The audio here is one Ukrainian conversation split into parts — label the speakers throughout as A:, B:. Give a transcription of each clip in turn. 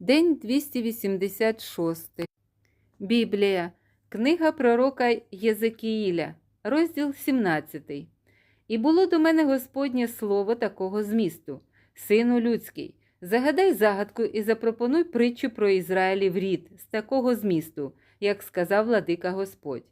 A: День 286. Біблія. Книга пророка Єзекіїля, розділ 17. І було до мене Господнє слово такого змісту: Сину людський, загадай загадку і запропонуй притчу про Ізраїлів рід з такого змісту, як сказав владика Господь.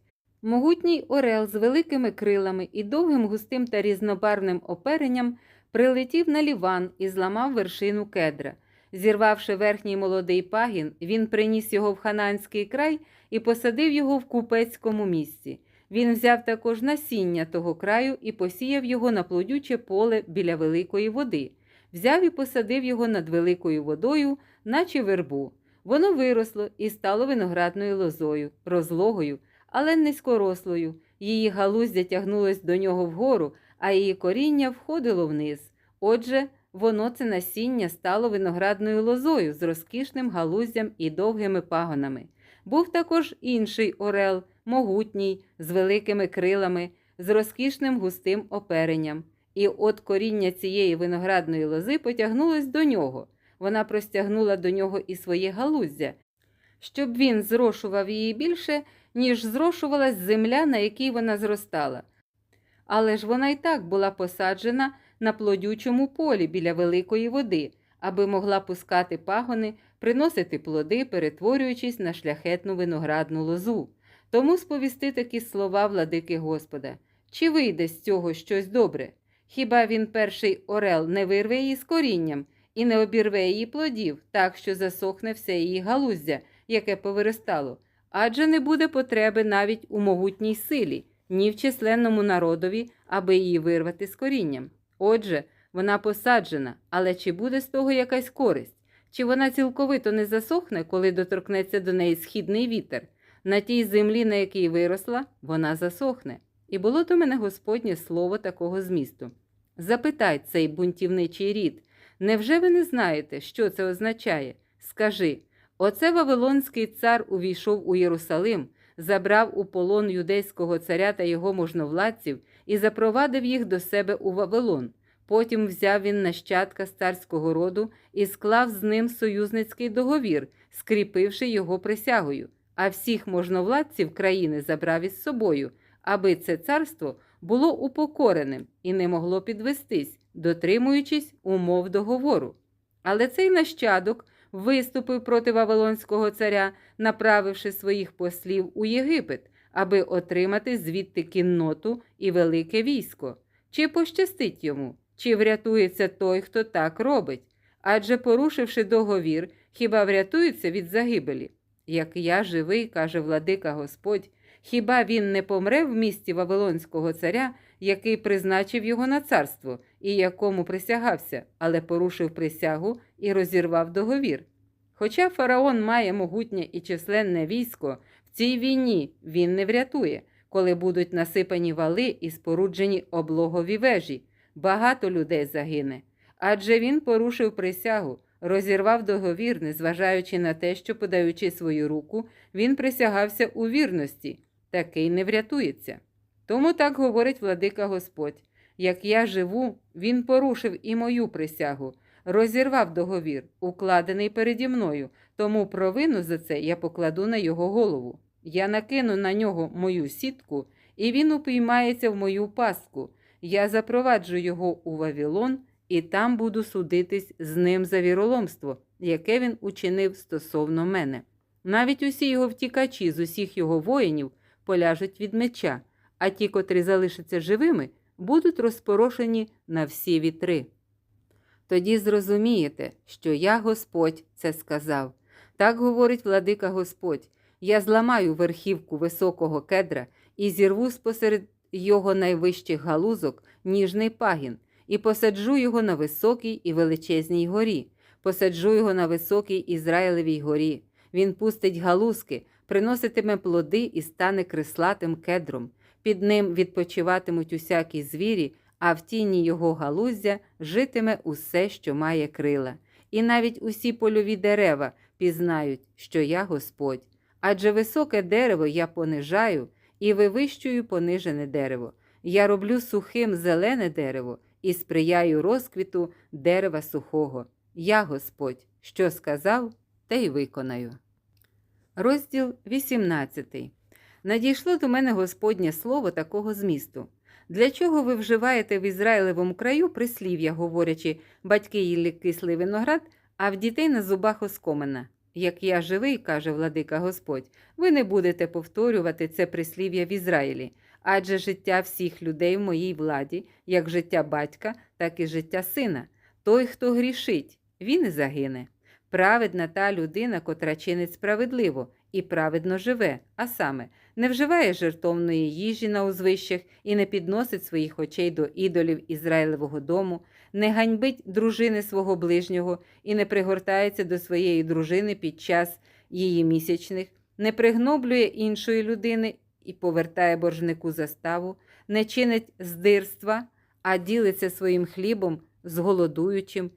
A: Могутній орел з великими крилами і довгим густим та різнобарвним оперенням прилетів на ліван і зламав вершину кедра. Зірвавши верхній молодий пагін, він приніс його в хананський край і посадив його в купецькому місці. Він взяв також насіння того краю і посіяв його на плодюче поле біля великої води, взяв і посадив його над великою водою, наче вербу. Воно виросло і стало виноградною лозою, розлогою, але низькорослою. Її галуздя тягнулось до нього вгору, а її коріння входило вниз. Отже, воно це насіння стало виноградною лозою з розкішним галуздям і довгими пагонами. Був також інший орел, могутній, з великими крилами, з розкішним густим оперенням. І от коріння цієї виноградної лози потягнулось до нього. Вона простягнула до нього і своє галуздя, щоб він зрошував її більше, ніж зрошувалась земля, на якій вона зростала. Але ж вона й так була посаджена на плодючому полі біля великої води, аби могла пускати пагони, приносити плоди, перетворюючись на шляхетну виноградну лозу. Тому сповісти такі слова владики Господа чи вийде з цього щось добре? Хіба він перший орел не вирве її з корінням і не обірве її плодів, так що засохне все її галуздя, яке повиростало, адже не буде потреби навіть у могутній силі, ні в численному народові, аби її вирвати з корінням. Отже, вона посаджена, але чи буде з того якась користь? Чи вона цілковито не засохне, коли доторкнеться до неї східний вітер? На тій землі, на якій виросла, вона засохне. І було до мене Господнє слово такого змісту. Запитай цей бунтівничий рід, невже ви не знаєте, що це означає? Скажи, оце Вавилонський цар увійшов у Єрусалим, забрав у полон юдейського царя та його можновладців і запровадив їх до себе у Вавилон. Потім взяв він нащадка з царського роду і склав з ним союзницький договір, скріпивши його присягою, а всіх можновладців країни забрав із собою, аби це царство було упокореним і не могло підвестись, дотримуючись умов договору. Але цей нащадок виступив проти Вавилонського царя, направивши своїх послів у Єгипет, аби отримати звідти кінноту і велике військо. Чи пощастить йому, чи врятується той, хто так робить? Адже, порушивши договір, хіба врятується від загибелі? Як я живий, каже владика Господь, хіба він не помре в місті Вавилонського царя, який призначив його на царство і якому присягався, але порушив присягу і розірвав договір? Хоча фараон має могутнє і численне військо, в цій війні він не врятує, коли будуть насипані вали і споруджені облогові вежі. Багато людей загине. Адже він порушив присягу, розірвав договір, незважаючи на те, що, подаючи свою руку, він присягався у вірності, такий не врятується. Тому так говорить владика Господь: як я живу, він порушив і мою присягу, розірвав договір, укладений переді мною, тому провину за це я покладу на його голову. Я накину на нього мою сітку, і він упіймається в мою пастку. Я запроваджу його у Вавилон, і там буду судитись з ним за віроломство, яке він учинив стосовно мене. Навіть усі його втікачі з усіх його воїнів поляжуть від меча, а ті, котрі залишаться живими, будуть розпорошені на всі вітри. Тоді зрозумієте, що я Господь це сказав. Так говорить владика Господь. Я зламаю верхівку високого кедра і зірву спосеред його найвищих галузок ніжний пагін, і посаджу його на високій і величезній горі, посаджу його на високій Ізраїлевій горі. Він пустить галузки, приноситиме плоди і стане крислатим кедром. Під ним відпочиватимуть усякі звірі, а в тіні його галуздя житиме усе, що має крила. І навіть усі польові дерева пізнають, що я Господь. Адже високе дерево я понижаю і вивищую понижене дерево. Я роблю сухим зелене дерево і сприяю розквіту дерева сухого. Я Господь, що сказав, те й виконаю. Розділ 18. Надійшло до мене Господнє слово такого змісту. Для чого ви вживаєте в Ізраїлевому краю прислів'я, говорячи, батьки їли кислий виноград, а в дітей на зубах оскомина? Як я живий, каже владика Господь, ви не будете повторювати це прислів'я в Ізраїлі, адже життя всіх людей в моїй владі, як життя батька, так і життя сина. Той, хто грішить, він і загине. Праведна та людина, котра чинить справедливо і праведно живе, а саме не вживає жертовної їжі на узвищах і не підносить своїх очей до ідолів Ізраїлевого дому, не ганьбить дружини свого ближнього і не пригортається до своєї дружини під час її місячних, не пригноблює іншої людини і повертає боржнику заставу, не чинить здирства, а ділиться своїм хлібом з голодуючим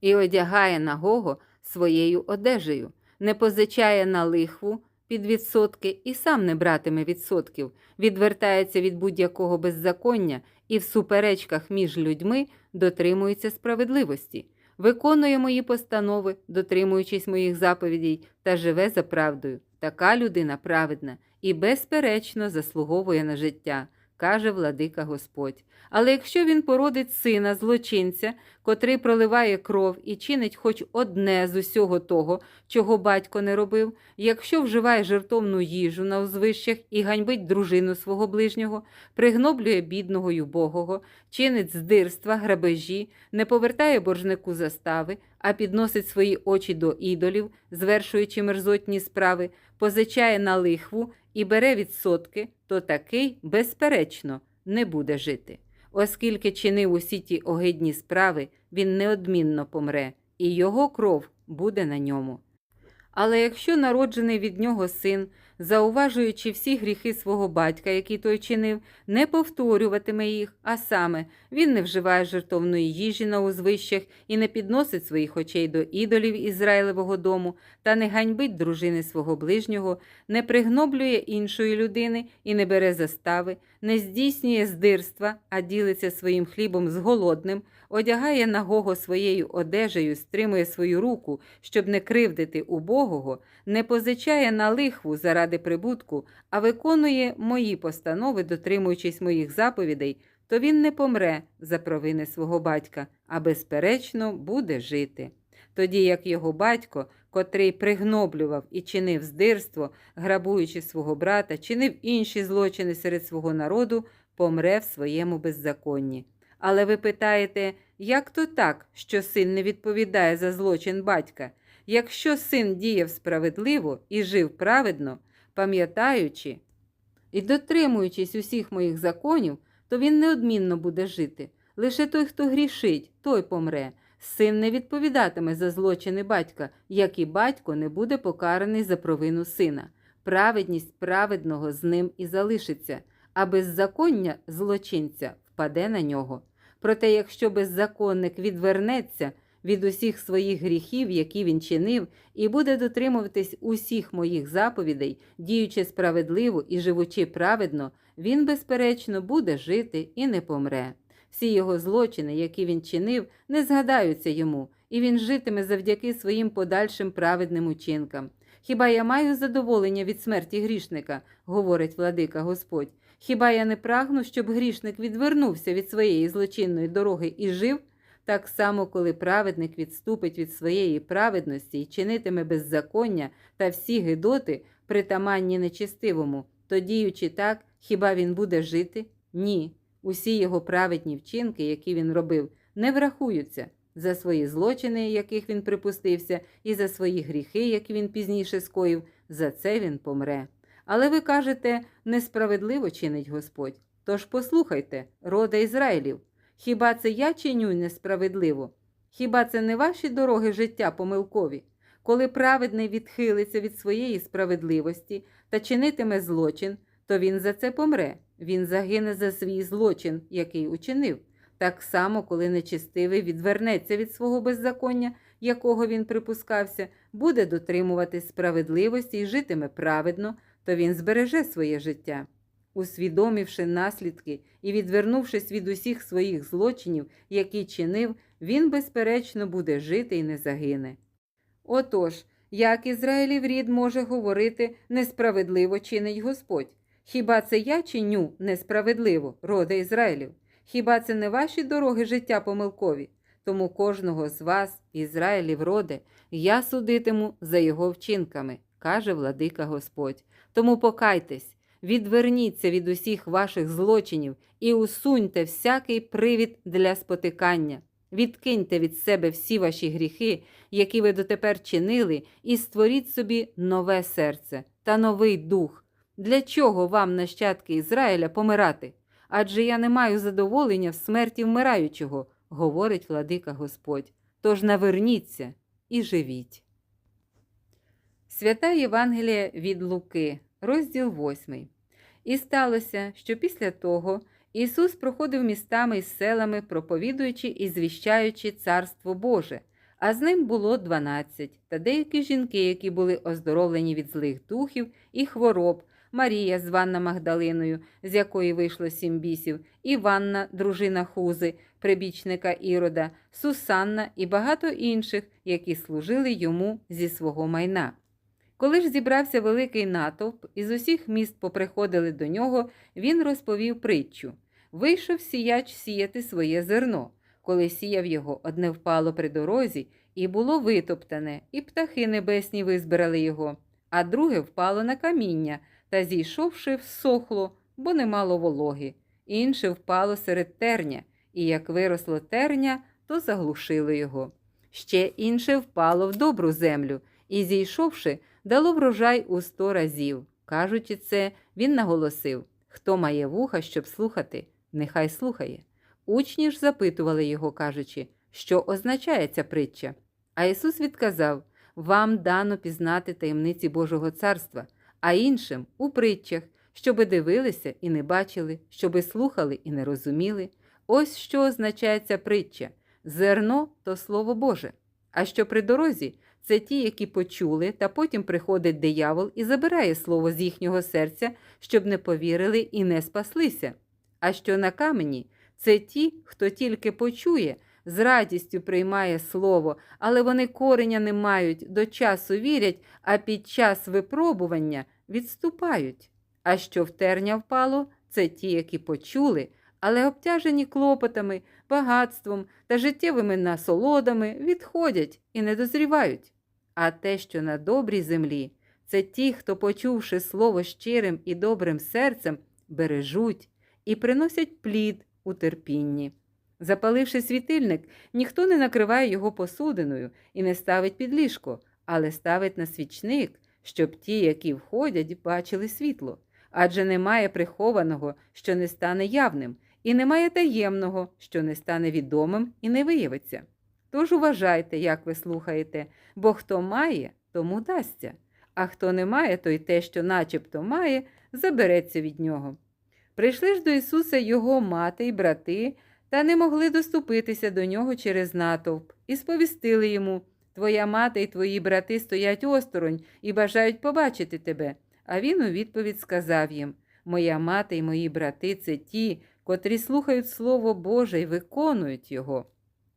A: і одягає нагого своєю одежею, не позичає на лихву під відсотки і сам не братиме відсотків, відвертається від будь-якого беззаконня і в суперечках між людьми дотримується справедливості, виконує мої постанови, дотримуючись моїх заповідей, та живе за правдою. Така людина праведна і, безперечно, заслуговує на життя, каже владика Господь. Але якщо він породить сина злочинця, котрий проливає кров і чинить хоч одне з усього того, чого батько не робив, якщо вживає жертовну їжу на узвищах і ганьбить дружину свого ближнього, пригноблює бідного й убогого, чинить здирства, грабежі, не повертає боржнику застави, а підносить свої очі до ідолів, звершуючи мерзотні справи, позичає на лихву і бере відсотки, то такий, безперечно, не буде жити. Оскільки чинив усі ті огидні справи, він неодмінно помре, і його кров буде на ньому. Але якщо народжений від нього син, зауважуючи всі гріхи свого батька, які той чинив, не повторюватиме їх, а саме він не вживає жертовної їжі на узвищах і не підносить своїх очей до ідолів Ізраїлевого дому, та не ганьбить дружини свого ближнього, не пригноблює іншої людини і не бере застави, не здійснює здирства, а ділиться своїм хлібом з голодним, одягає нагого своєю одежею, стримує свою руку, щоб не кривдити убогого, не позичає на лихву заради прибутку, а виконує мої постанови, дотримуючись моїх заповідей, то він не помре за провини свого батька, а безперечно буде жити. Тоді як його батько, котрий пригноблював і чинив здирство, грабуючи свого брата, чинив інші злочини серед свого народу, помре в своєму беззаконні. Але ви питаєте, як то так, що син не відповідає за злочин батька? Якщо син діяв справедливо і жив праведно, пам'ятаючи і дотримуючись усіх моїх законів, то він неодмінно буде жити. Лише той, хто грішить, той помре. Син не відповідатиме за злочини батька, як і батько не буде покараний за провину сина. Праведність праведного з ним і залишиться, а беззаконня злочинця впаде на нього. Проте, якщо беззаконник відвернеться від усіх своїх гріхів, які він чинив, і буде дотримуватись усіх моїх заповідей, діючи справедливо і живучи праведно, він, безперечно, буде жити і не помре. Всі його злочини, які він чинив, не згадаються йому, і він житиме завдяки своїм подальшим праведним учинкам. Хіба я маю задоволення від смерті грішника, говорить владика Господь. Хіба я не прагну, щоб грішник відвернувся від своєї злочинної дороги і жив? Так само, коли праведник відступить від своєї праведності і чинитиме беззаконня та всі гидоти, притаманні нечестивому, то діючи так, хіба він буде жити? Ні. Усі його праведні вчинки, які він робив, не врахуються за свої злочини, яких він припустився, і за свої гріхи, які він пізніше скоїв, за це він помре. Але ви кажете, несправедливо чинить Господь. Тож послухайте, рода Ізраїлів, хіба це я чиню несправедливо? Хіба це не ваші дороги життя помилкові? Коли праведний відхилиться від своєї справедливості та чинитиме злочин, то він за це помре, він загине за свій злочин, який учинив. Так само, коли нечистивий відвернеться від свого беззаконня, якого він припускався, буде дотримуватись справедливості і житиме праведно, то він збереже своє життя. Усвідомивши наслідки і відвернувшись від усіх своїх злочинів, які чинив, він, безперечно, буде жити і не загине. Отож, Як Ізраїлів рід може говорити несправедливо чинить Господь? Хіба це я чиню несправедливо, рода Ізраїлів? Хіба це не ваші дороги життя помилкові? Тому кожного з вас, Ізраїлів роде, я судитиму за його вчинками, каже владика Господь. Тому покайтесь, відверніться від усіх ваших злочинів і усуньте всякий привід для спотикання. Відкиньте від себе всі ваші гріхи, які ви дотепер чинили, і створіть собі нове серце та новий дух. Для чого вам, нащадки Ізраїля, помирати? Адже я не маю задоволення в смерті вмираючого, говорить владика Господь. Тож наверніться і живіть. Свята Євангелія від Луки, розділ 8. І сталося, що після того Ісус проходив містами і селами, проповідуючи і звіщаючи Царство Боже, а з ним було дванадцять, та деякі жінки, які були оздоровлені від злих духів і хвороб, Марія з Магдалиною, з якої вийшло сім бісів, Іванна, дружина Хузи, прибічника Ірода, Сусанна і багато інших, які служили йому зі свого майна. Коли ж зібрався великий натовп, і з усіх міст поприходили до нього, він розповів притчу. Вийшов сіяч сіяти своє зерно. Коли сіяв його, одне впало при дорозі, і було витоптане, і птахи небесні визбирали його, а друге впало на каміння, та, зійшовши, всохло, бо не мало вологи. Інше впало серед терня, і як виросло терня, то заглушило його. Ще інше впало в добру землю, і, зійшовши, дало врожай у сто разів. Кажучи це, він наголосив хто має вуха, щоб слухати, нехай слухає. Учні ж запитували його, кажучи, що означає ця притча. А Ісус відказав Вам дано пізнати таємниці Божого царства, а іншим у притчах, щоби дивилися і не бачили, щоби слухали і не розуміли. Ось що означає ця притча зерно то Слово Боже. А що при дорозі це ті, які почули, та потім приходить диявол і забирає слово з їхнього серця, щоб не повірили і не спаслися. А що на камені це ті, хто тільки почує, з радістю приймає слово, але вони кореня не мають, до часу вірять, а під час випробування відступають. А що в терня впало, це ті, які почули, але обтяжені клопотами, багатством та життєвими насолодами відходять і не дозрівають. А те, що на добрій землі, це ті, хто, почувши слово щирим і добрим серцем, бережуть і приносять плід у терпінні. Запаливши світильник, ніхто не накриває його посудиною і не ставить під ліжко, але ставить на свічник, щоб ті, які входять, бачили світло. Адже немає прихованого, що не стане явним, і немає таємного, що не стане відомим і не виявиться. Тож уважайте, як ви слухаєте, бо хто має, тому дасться, а хто не має, то й те, що начебто має, забереться від нього. Прийшли ж до Ісуса його мати й брати, та не могли доступитися до нього через натовп, і сповістили йому Твоя мати й твої брати стоять осторонь і бажають побачити тебе. А він у відповідь сказав їм Моя мати й мої брати це ті, котрі слухають Слово Боже і виконують його.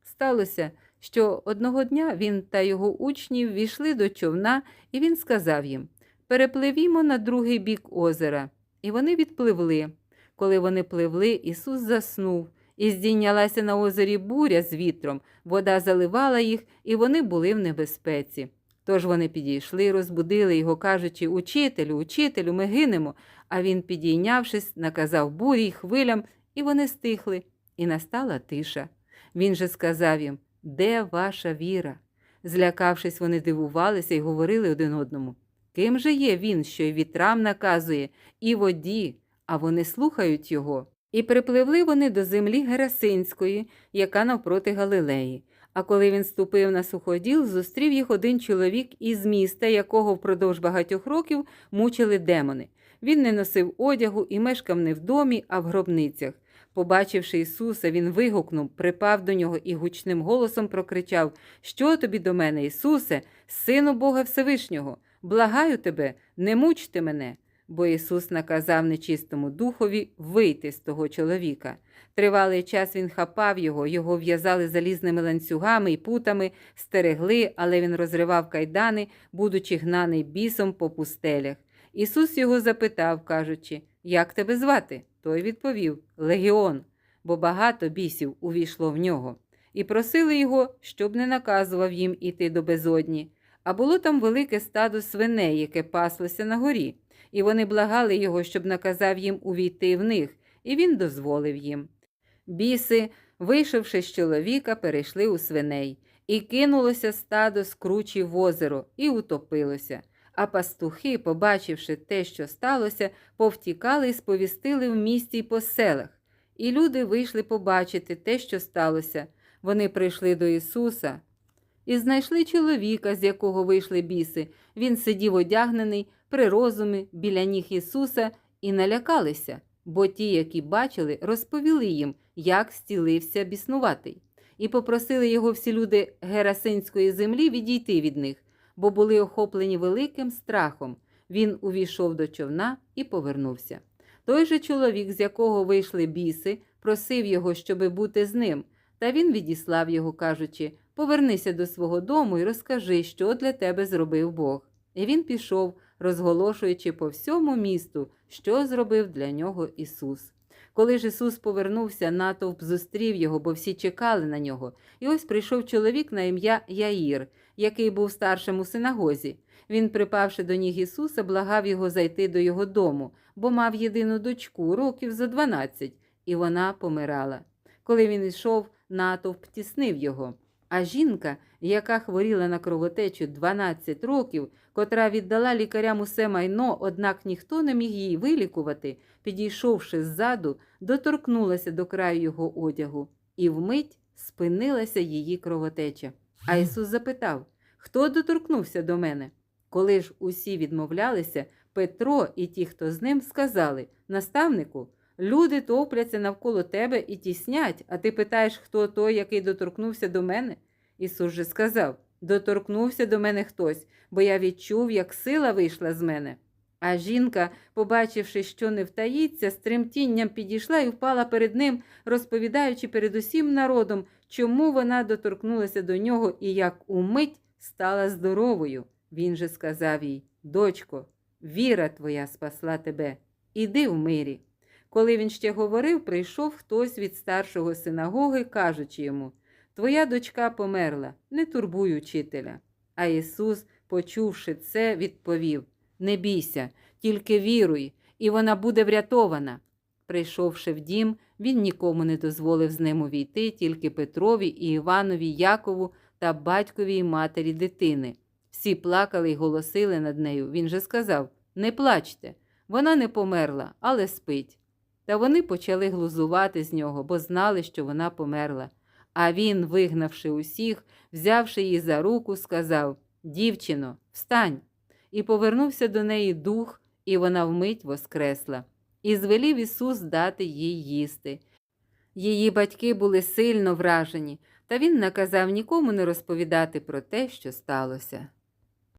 A: Сталося, що одного дня він та його учні ввійшли до човна, і він сказав їм Перепливімо на другий бік озера. І вони відпливли. Коли вони пливли, Ісус заснув, і здійнялася на озері буря з вітром, вода заливала їх, і вони були в небезпеці. Тож вони підійшли, розбудили його, кажучи Учителю, учителю, ми гинемо. А він, підійнявшись, наказав бурі й хвилям, і вони стихли, і настала тиша. Він же сказав їм Де ваша віра? Злякавшись, вони дивувалися і говорили один одному. Ким же є він, що й вітрам наказує, і воді, а вони слухають його. І припливли вони до землі Герасинської, яка навпроти Галилеї. А коли він ступив на суходіл, зустрів їх один чоловік із міста, якого впродовж багатьох років мучили демони. Він не носив одягу і мешкав не в домі, а в гробницях. Побачивши Ісуса, він вигукнув, припав до нього і гучним голосом прокричав Що тобі до мене, Ісусе, Сину Бога Всевишнього? Благаю тебе, не мучте мене. Бо Ісус наказав нечистому духові вийти з того чоловіка. Тривалий час він хапав його, його в'язали залізними ланцюгами і путами, стерегли, але він розривав кайдани, будучи гнаний бісом по пустелях. Ісус його запитав, кажучи, як тебе звати? Той відповів Легіон, бо багато бісів увійшло в нього, і просили його, щоб не наказував їм іти до безодні. А було там велике стадо свиней, яке паслося на горі, і вони благали його, щоб наказав їм увійти в них, і він дозволив їм. Біси, вийшовши з чоловіка, перейшли у свиней, і кинулося стадо з кручі в озеро, і утопилося. А пастухи, побачивши те, що сталося, повтікали і сповістили в місті й по селах. І люди вийшли побачити те, що сталося. Вони прийшли до Ісуса і знайшли чоловіка, з якого вийшли біси. Він сидів одягнений при розумі біля ніг Ісуса, і налякалися, бо ті, які бачили, розповіли їм, як стілився біснуватий, і попросили його всі люди Герасинської землі відійти від них, бо були охоплені великим страхом. Він увійшов до човна і повернувся. Той же чоловік, з якого вийшли біси, просив його, щоби бути з ним, та він відіслав його, кажучи Повернися до свого дому і розкажи, що для тебе зробив Бог. І він пішов, розголошуючи по всьому місту, що зробив для нього Ісус. Коли ж Ісус повернувся, натовп зустрів його, бо всі чекали на нього. І ось прийшов чоловік на ім'я Яїр, який був старшим у синагозі. Він, припавши до ніг Ісуса, благав його зайти до його дому, бо мав єдину дочку, років за дванадцять, і вона помирала. Коли він йшов, натовп тіснив його. А жінка, яка хворіла на кровотечу 12 років, котра віддала лікарям усе майно, однак ніхто не міг її вилікувати, підійшовши ззаду, доторкнулася до краю його одягу, і вмить спинилася її кровотеча. А Ісус запитав: Хто доторкнувся до мене? Коли ж усі відмовлялися, Петро і ті, хто з ним, сказали: Наставнику, люди топляться навколо тебе і тіснять, а ти питаєш, хто той, який доторкнувся до мене? Ісус же сказав: Доторкнувся до мене хтось, бо я відчув, як сила вийшла з мене. А жінка, побачивши, що не втаїться, з тремтінням підійшла і впала перед ним, розповідаючи перед усім народом, чому вона доторкнулася до нього і як умить стала здоровою. Він же сказав їй: Дочко, віра твоя спасла тебе, іди в мирі. Коли він ще говорив, прийшов хтось від старшого синагоги, кажучи йому: Твоя дочка померла, не турбуй учителя. А Ісус, почувши це, відповів: Не бійся, тільки віруй, і вона буде врятована. Прийшовши в дім, він нікому не дозволив з ним увійти, тільки Петрові і Іванові, Якову та батькові й матері дитини. Всі плакали й голосили над нею. Він же сказав: Не плачте, вона не померла, але спить. Та вони почали глузувати з нього, бо знали, що вона померла. А він, вигнавши усіх, взявши її за руку, сказав Дівчино, встань. І повернувся до неї дух, і вона вмить воскресла. І звелів Ісус дати їй їсти. Її батьки були сильно вражені, та він наказав нікому не розповідати про те, що сталося.